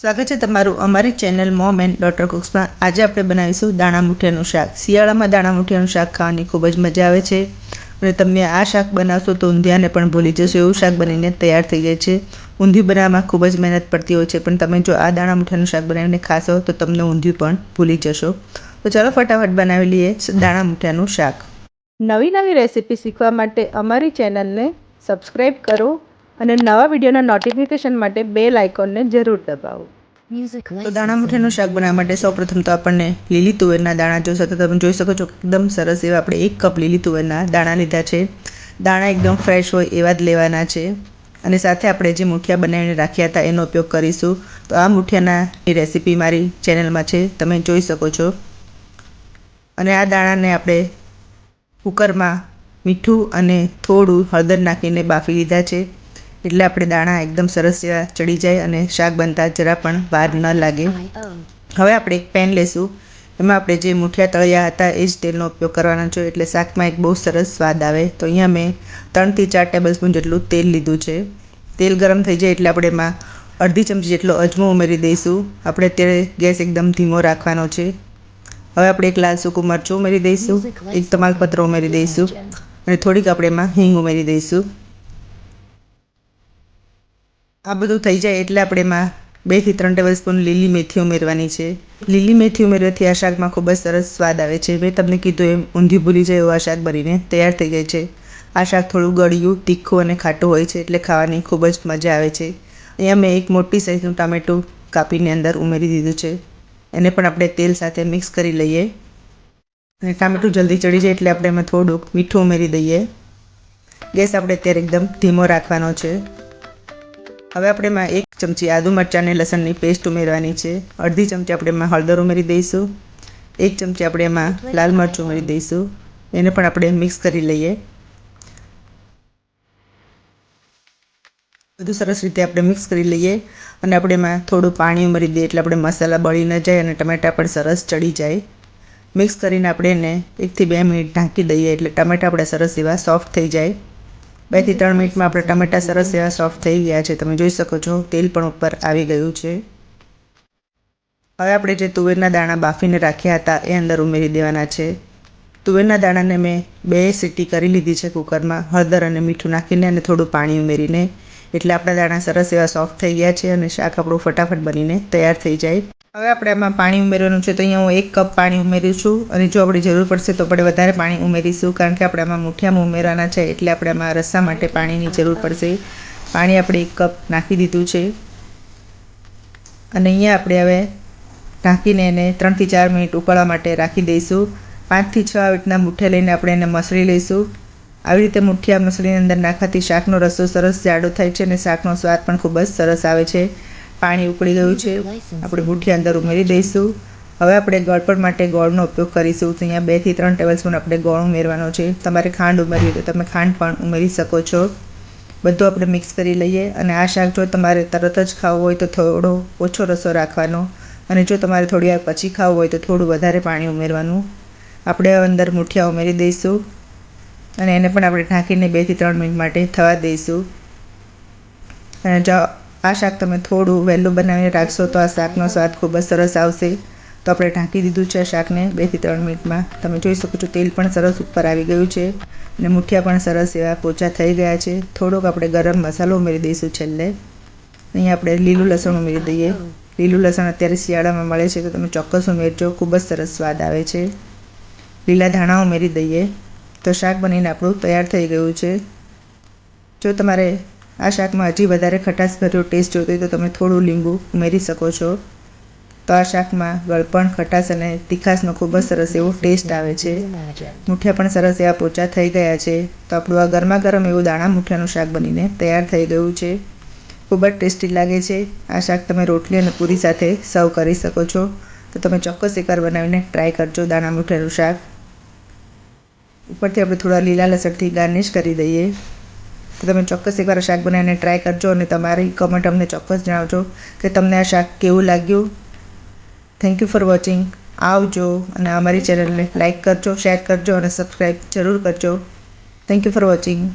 સ્વાગત છે તમારું અમારી ચેનલ મોમ એન્ડ ડોટર કુક્સમાં આજે આપણે બનાવીશું દાણા મુઠિયાનું શાક. શિયાળામાં દાણા મુઠિયાનું શાક ખાવાની ખૂબ જ મજા આવે છે. અને તમે આ શાક બનાવશો તો ઊંધિયાને પણ ભૂલી જશો. એવું શાક બનીને તૈયાર થઈ જાય છે. ઊંધિયું બનાવવામાં ખૂબ જ મહેનત પડતી હોય છે. પણ તમે જો આ દાણા મુઠિયાનું શાક બનાવીને ખાશો તો તમને ઊંધિયું પણ ભૂલી જશો. તો ચાલો ફટાફટ બનાવી લઈએ દાણા મુઠિયાનું શાક. નવી નવી રેસીપી શીખવા માટે અમારી ચેનલને સબસ્ક્રાઈબ કરો. અને નવા વિડીયોના નોટિફિકેશન માટે બેલ આઇકોનને જરૂર દબાવો. તો દાણા મુઠિયાનું શાક બનાવવા માટે સૌપ્રથમ તો આપણને લીલી તુવેરના દાણા જોશે તો તમે જોઈ શકો છો એકદમ સરસ એવા આપણે એક કપ લીલી તુવેરના દાણા લીધા છે. દાણા એકદમ ફ્રેશ હોય એવા જ લેવાના છે. અને સાથે આપણે જે મુઠિયા બનાવીને રાખ્યા હતા એનો ઉપયોગ કરીશું. તો આ મુઠિયાના રેસીપી મારી ચેનલમાં છે તમે જોઈ શકો છો. અને આ દાણાને આપણે કુકરમાં મીઠું અને થોડું હળદર નાખીને બાફી લીધા છે. એટલે આપણે દાણા એકદમ સરસ એવા ચડી જાય અને શાક બનતા જરા પણ વાર ન લાગે. હવે આપણે એક પેન લેશું. એમાં આપણે જે મૂઠિયા તળિયા હતા એ જ તેલનો ઉપયોગ કરવાનો છે એટલે શાકમાં એક બહુ સરસ સ્વાદ આવે. તો અહીંયા મેં ત્રણથી ચાર ટેબલ સ્પૂન જેટલું તેલ લીધું છે. તેલ ગરમ થઈ જાય એટલે આપણે એમાં અડધી ચમચી જેટલો અજમો ઉમેરી દઈશું. આપણે અત્યારે ગેસ એકદમ ધીમો રાખવાનો છે. હવે આપણે એક લાલ સૂકું મરચું ઉમેરી દઈશું. એક તમાલપત્ર ઉમેરી દઈશું. અને થોડીક આપણે એમાં હિંગ ઉમેરી દઈશું. આ બધું થઈ જાય એટલે આપણે એમાં બેથી ત્રણ ટેબલ સ્પૂન લીલી મેથી ઉમેરવાની છે. લીલી મેથી ઉમેરવાથી આ શાકમાં ખૂબ જ સરસ સ્વાદ આવે છે. મેં તમને કીધું એમ ઊંધી ભૂલી જાય એવું આ શાક બનીને તૈયાર થઈ જાય છે. આ શાક થોડું ગળ્યું, તીખું અને ખાટું હોય છે એટલે ખાવાની ખૂબ જ મજા આવે છે. અહીંયા મેં એક મોટી સાઇઝનું ટામેટું કાપીને અંદર ઉમેરી દીધું છે. એને પણ આપણે તેલ સાથે મિક્સ કરી લઈએ. અને ટામેટું જલ્દી ચડી જાય એટલે આપણે એમાં થોડુંક મીઠું ઉમેરી દઈએ. ગેસ આપણે અત્યારે એકદમ ધીમો રાખવાનો છે. હવે આપણે એમાં એક ચમચી આદુ મરચાં અને લસણની પેસ્ટ ઉમેરવાની છે. અડધી ચમચી આપણે એમાં હળદર ઉમેરી દઈશું. એક ચમચી આપણે એમાં લાલ મરચું ઉમેરી દઈશું. એને પણ આપણે મિક્સ કરી લઈએ. બધું સરસ રીતે આપણે મિક્સ કરી લઈએ અને આપણે એમાં થોડું પાણી ઉમેરી દઈએ એટલે આપણે મસાલા બળી ન જાય અને ટમેટા પણ સરસ ચડી જાય. મિક્સ કરીને આપણે એને એકથી બે મિનિટ ઢાંકી દઈએ એટલે ટમેટા આપણે સરસ એવા સોફ્ટ થઈ જાય. બેથી ત્રણ મિનિટમાં આપણા ટમેટા સરસ એવા સોફ્ટ થઈ ગયા છે. તમે જોઈ શકો છો, તેલ પણ ઉપર આવી ગયું છે. હવે આપણે જે તુવેરના દાણા બાફીને રાખ્યા હતા, એ અંદર ઉમેરી દેવાના છે. તુવેરના દાણાને મેં બે સીટી કરી લીધી છે કુકરમાં, હળદર અને મીઠું નાખીને અને થોડું પાણી ઉમેરીને. એટલે આપણા દાણા સરસ એવા સોફ્ટ થઈ ગયા છે અને શાક આપણું ફટાફટ બનીને તૈયાર થઈ જાય. હવે આપણે આમાં પાણી ઉમેરવાનું છે, તો અહીંયા હું એક કપ પાણી ઉમેરીશું અને જો આપણે જરૂર પડશે તો આપણે વધારે પાણી ઉમેરીશું, કારણ કે આપણે આમાં મુઠિયામાં ઉમેરવાના છે, એટલે આપણે આમાં રસ્સા માટે પાણીની જરૂર પડશે. પાણી આપણે એક કપ નાખી દીધું છે. અને અહીંયા આપણે હવે ઢાંકીને એને ત્રણથી ચાર મિનિટ ઉકળવા માટે રાખી દઈશું. પાંચથી છ રીતના મુઠ્ઠિયા લઈને આપણે એને મસળી લઈશું. આવી રીતે મુઠ્ઠિયા મસળીની અંદર નાખવાથી શાકનો રસો સરસ જાડો થાય છે અને શાકનો સ્વાદ પણ ખૂબ જ સરસ આવે છે. પાણી ઉકળી ગયું છે. આપણે મુઠ્ઠી અંદર ઉમેરી દઈશું. હવે આપણે ગળપણ માટે ગોળનો ઉપયોગ કરીશું. તો અહીંયા બેથી ત્રણ ટેબલ સ્પૂન આપણે ગોળ ઉમેરવાનો છે. તમારે ખાંડ ઉમેરવી તો તમે ખાંડ પણ ઉમેરી શકો છો. બધું આપણે મિક્સ કરી લઈએ અને આ શાક જો તમારે તરત જ ખાવું હોય તો થોડો ઓછો રસો રાખવાનો. અને જો તમારે થોડી વાર પછી ખાવું હોય તો થોડું વધારે પાણી ઉમેરવાનું. આપણે અંદર મુઠિયા ઉમેરી દઈશું. અને એને પણ આપણે ઢાંકીને બેથી ત્રણ મિનિટ માટે થવા દઈશું. અને જો આ શાક તમે થોડું વહેલું બનાવીને રાખશો તો આ શાકનો સ્વાદ ખૂબ જ સરસ આવશે. તો આપણે ઢાંકી દીધું છે શાકને બેથી ત્રણ મિનિટમાં. તમે જોઈ શકો છો તેલ પણ સરસ ઉપર આવી ગયું છે અને મુઠિયા પણ સરસ એવા પોચા થઈ ગયા છે. થોડોક આપણે ગરમ મસાલો ઉમેરી દઈશું છેલ્લે. અહીંયા આપણે લીલું લસણ ઉમેરી દઈએ. લીલું લસણ અત્યારે શિયાળામાં મળે છે તો તમે ચોક્કસ ઉમેરજો. ખૂબ જ સરસ સ્વાદ આવે છે. લીલા ધાણા ઉમેરી દઈએ. તો શાક બનીને આપણું તૈયાર થઈ ગયું છે. જો તમારે આ શાકમાં હજી વધારે ખટાશભર્યો ટેસ્ટ જોઈતો હોય તો તમે થોડું લીંબુ ઉમેરી શકો છો. તો આ શાકમાં ગળપણ, ખટાશ અને તીખાશનો ખૂબ જ સરસ એવો ટેસ્ટ આવે છે. મૂઠિયા પણ સરસ એવા પોચા થઈ ગયા છે. તો આપણું આ ગરમા ગરમ એવું દાણા મૂઠિયાનું શાક બનીને તૈયાર થઈ ગયું છે. ખૂબ જ ટેસ્ટી લાગે છે. આ શાક તમે રોટલી અને પૂરી સાથે સર્વ કરી શકો છો. તો તમે ચોક્કસ એકવાર બનાવીને ટ્રાય કરજો દાણા મૂઠિયાનું શાક. ઉપરથી આપણે થોડા લીલા લસણથી ગાર્નિશ કરી દઈએ. તો તમે ચોક્કસ એકવાર શાક બનાવીને ટ્રાય કરજો અને તમારી કમેન્ટ અમને ચોક્કસ જણાવજો કે તમને આ શાક કેવું લાગ્યું. થેન્ક યુ ફોર વોચિંગ આવજો અને અમારી ચેનલને લાઇક કરજો શેર કરજો અને સબસ્ક્રાઈબ જરૂર કરજો. Thank you for watching